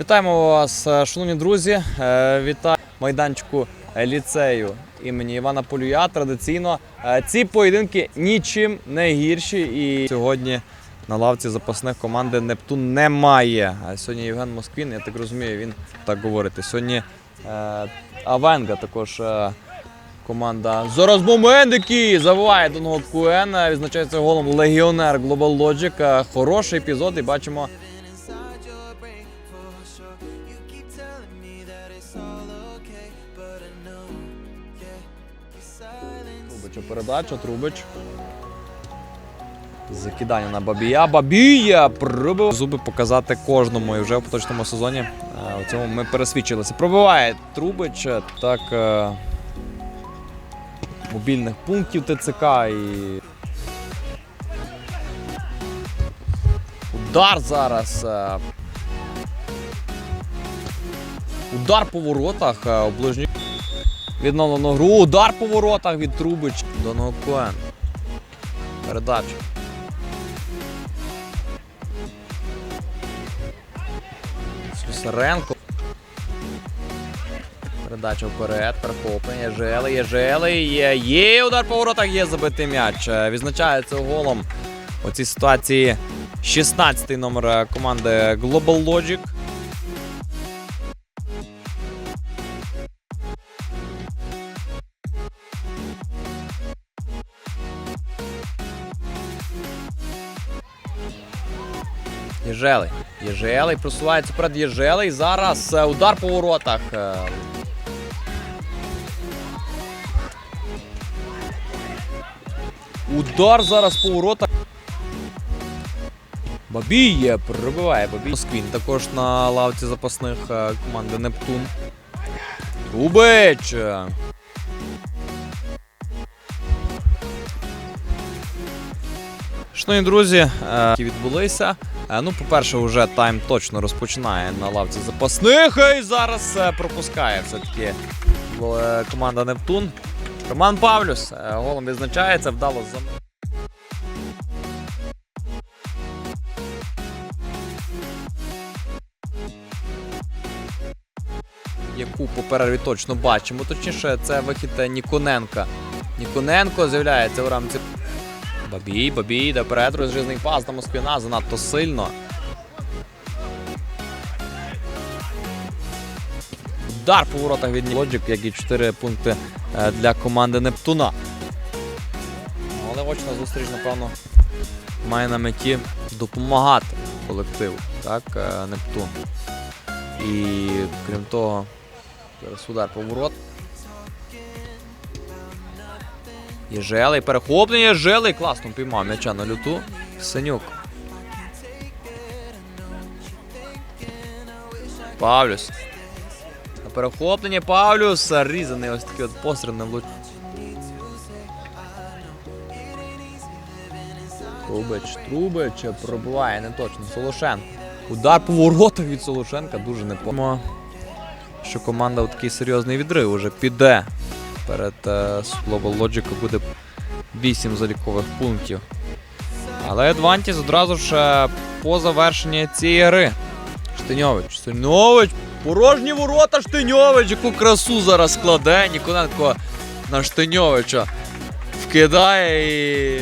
Вітаємо вас, е, шановні друзі. Е, Вітаю майданчику е, ліцею імені Івана Полюя. Традиційно ці поєдинки нічим не гірші. І сьогодні на лавці запасних команди Нептун немає. Сьогодні Євген Москвін, я так розумію, він так говорити. Сьогодні Авенга також. Команда зараз момент, який забиває до нього Куен. Відзначається голом легіонер Global Logic. Хороший епізод, і бачимо sure. You keep telling me that it's all okay, but I know, yeah, your silence. Трубич, передача, Трубич. Закидання на Бабія. Бабія! Пробив. Зуби показати кожному. І вже в поточному сезоні е, у цьому ми пересвідчилися. Пробиває Трубич. е, Так. е, Мобільних пунктів ТЦК і. Удар зараз. Удар по воротах. е, Відновлено гру. Удар по воротах від Трубич. Донго Коен. Передача. Слюсаренко. Передача вперед. Перехоплення. Жели, є жели, є. Є удар по воротах, є забитий м'яч. Е, Відзначається голом у цій ситуації 16-й номер е, команди Global Logic. Єжелий. Єжелий просувається перед Єжелий. Зараз е, удар по воротах. Е, Удар зараз по воротах. Бабіє пробиває Бабій. Москвін також на лавці запасних е, команди Нептун. Трубич. Шановні друзі, які відбулися. Е, Ну, по-перше, вже тайм точно розпочинає на лавці запасних. І зараз е, пропускає все-таки е, команда Нептун. Роман Павлюс голом відзначається, вдало за. Яку по точно бачимо. Точніше, це вихід Ніконенка. Ніконенко з'являється у рамці Бабій, бабій, йде вперед, розрізний пас на Москвіна занадто сильно. Удар по воротах від Лоджик, як і 4 пункти е, для команди Нептуна. Але очна зустріч, напевно, має на меті допомагати колективу, так, е, Нептун. І крім того, зараз удар по ворот. Єжелий, перехоплення Єжелий. Класно піймав м'яча на люту. Синюк. Павлюс. На перехопленні Павлюс. Різаний ось такий от постріл влуч. Трубич, Трубич пробиває не точно. Солошенко. Удар по воротах від Солошенка дуже непогано. Що команда у такий серйозний відрив уже піде перед е, Global Logic буде 8 залікових пунктів. Але Адвантіс одразу ж е, по завершенні цієї гри. Штиньович. Штиньович. Порожні ворота Штиньович. Яку красу зараз складе. Ніконенко на Штиньовича вкидає і